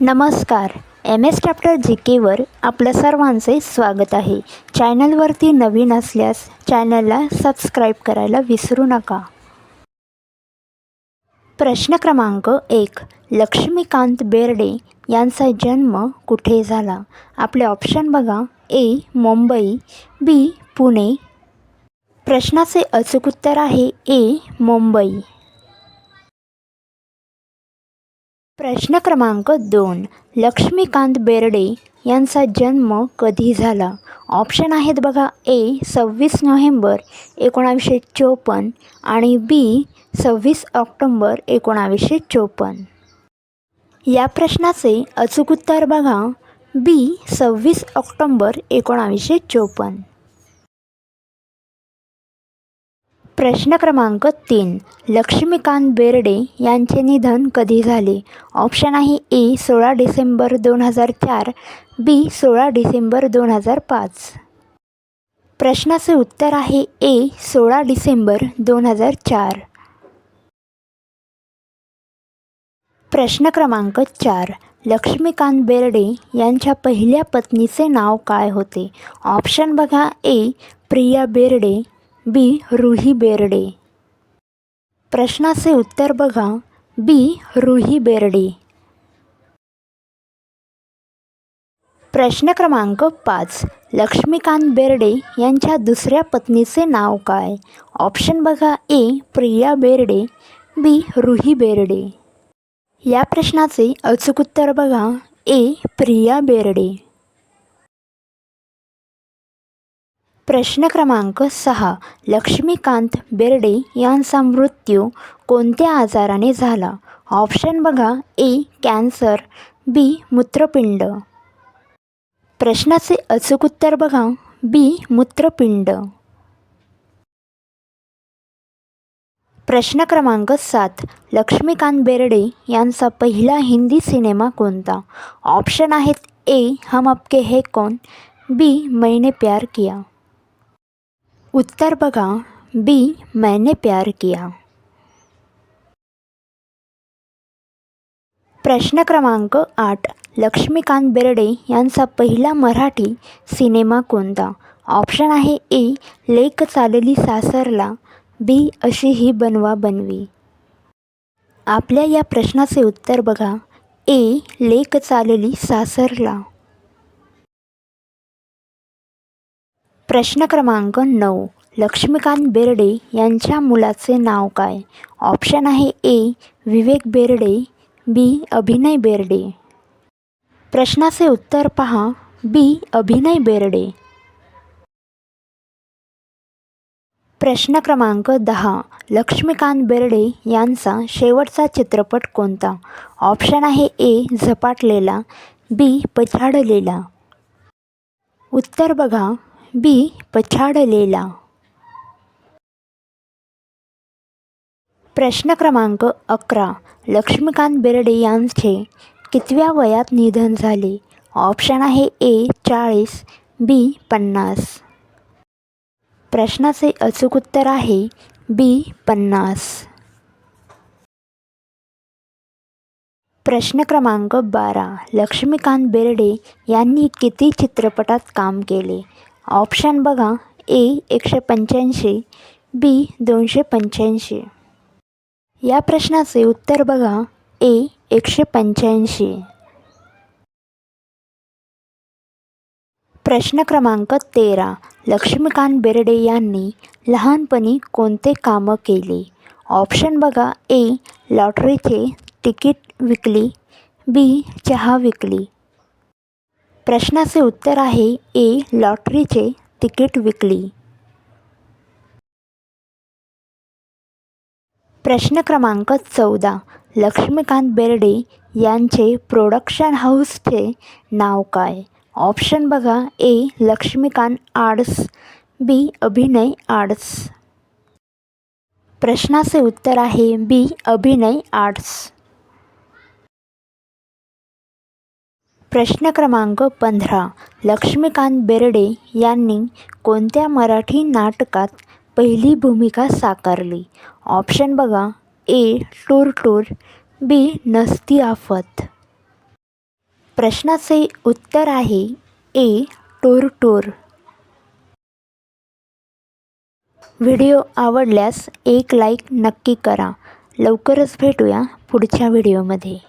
नमस्कार. M S chapter G केवर आपलं सर्वांचे स्वागत आहे. चॅनलवरती नवीन असल्यास चॅनलला सबस्क्राईब करायला विसरू नका. प्रश्न क्रमांक एक. लक्ष्मीकांत बेर्डे यांचा जन्म कुठे झाला? आपले ऑप्शन बघा. ए. मुंबई. बी. पुणे. प्रश्नाचे अचूक उत्तर आहे ए. मुंबई. प्रश्न क्रमांक दोन. लक्ष्मीकांत बेर्डे यांचा जन्म कधी झाला? ऑप्शन आहेत बघा ए सव्वीस नोव्हेंबर एकोणावीसशे चोपन्न आणि बी सव्वीस ऑक्टोंबर एकोणावीसशे चोपन्न. या प्रश्नाचे अचूक उत्तर बघा. बी सव्वीस ऑक्टोंबर एकोणावीसशे चोपन्न. प्रश्न क्रमांक तीन. लक्ष्मीकांत बेर्डे यांचे निधन कधी झाले? ऑप्शन आहे ए सोळा डिसेंबर दोन हजार चार बी सोळा डिसेंबर दोन हजार पाच. प्रश्नाचे उत्तर आहे ए सोळा डिसेंबर दोन हजार चार. प्रश्न क्रमांक चार. लक्ष्मीकांत बेर्डे यांच्या पहिल्या पत्नीचे नाव काय होते? ऑप्शन बघा ए प्रिया बेर्डे बी रुही बेर्डे. प्रश्नाचे उत्तर बघा. बी रुही बेर्डे. प्रश्न क्रमांक पाच. लक्ष्मीकांत बेर्डे यांच्या दुसऱ्या पत्नीचे नाव काय? ऑप्शन बघा ए प्रिया बेर्डे बी रुही बेर्डे. या प्रश्नाचे अचूक उत्तर बघा. ए प्रिया बेर्डे. प्रश्न क्रमांक सहा लक्ष्मीकांत बेर्डे यांचा मृत्यू कोणत्या आजाराने झाला? ऑप्शन बघा ए कॅन्सर बी मूत्रपिंड. प्रश्नाचे अचूक उत्तर बघा बी मूत्रपिंड. प्रश्न क्रमांक सात लक्ष्मीकांत बेर्डे यांचा पहिला हिंदी सिनेमा कोणता? ऑप्शन आहेत ए हम आपके हे कौन बी मैंने प्यार किया. उत्तर बघा. बी मैंने प्यार किया. प्रश्न क्रमांक आठ. लक्ष्मीकांत बेर्डे यांचा पहिला मराठी सिनेमा कोणता? ऑप्शन आहे ए लेक चालली सासरला. बी अशी ही बनवा बनवी. आपल्या या प्रश्नाचे उत्तर बघा. ए लेक चालली सासरला. प्रश्न क्रमांक नऊ. लक्ष्मीकांत बेर्डे यांच्या मुलाचे नाव काय? ऑप्शन आहे ए विवेक बेर्डे बी अभिनय बेर्डे. प्रश्नाचे उत्तर पहा. बी अभिनय बेर्डे. प्रश्न क्रमांक दहा. लक्ष्मीकांत बेर्डे यांचा शेवटचा चित्रपट कोणता? ऑप्शन आहे ए झपाटलेला बी पछाडलेला. उत्तर बघा. बी पछाडलेला. प्रश्न क्रमांक अकरा. लक्ष्मीकांत बेर्डे यांचे कितव्या वयात निधन झाले? ऑप्शन आहे ए चाळीस बी पन्नास. प्रश्नाचे अचूक उत्तर आहे बी पन्नास. प्रश्न क्रमांक बारा. लक्ष्मीकांत बेर्डे यांनी किती चित्रपटात काम केले? ऑप्शन बघा. ए एकशे पंच्याऐंशी बी दोनशे पंच्याऐंशी. या प्रश्नाचे उत्तर बघा. ए एकशे पंच्याऐंशी. प्रश्न क्रमांक तेरा. लक्ष्मीकांत बेर्डे यांनी लहानपणी कोणते कामं केले? ऑप्शन बघा. ए लॉटरीचे तिकीट विकली बी चहा विकली. प्रश्नाचे उत्तर आहे ए लॉटरीचे तिकीट विकली. प्रश्न क्रमांक चौदा. लक्ष्मीकांत बेर्डे यांचे प्रोडक्शन हाऊसचे नाव काय? ऑप्शन बघा. ए लक्ष्मीकांत आर्ट्स बी अभिनय आर्ट्स प्रश्नाचे उत्तर आहे बी अभिनय आर्ट्स प्रश्न क्रमांक पंधरा. लक्ष्मीकांत बेर्डे यांनी कोणत्या मराठी नाटकात पहिली भूमिका साकारली? ऑप्शन बघा. ए. Tour tour. बी. नसती आफत. प्रश्नाचे उत्तर आहे ए. टूरटूर व्हिडिओ आवडल्यास एक लाईक नक्की करा. लवकरच भेटूया पुढच्या व्हिडिओमध्ये.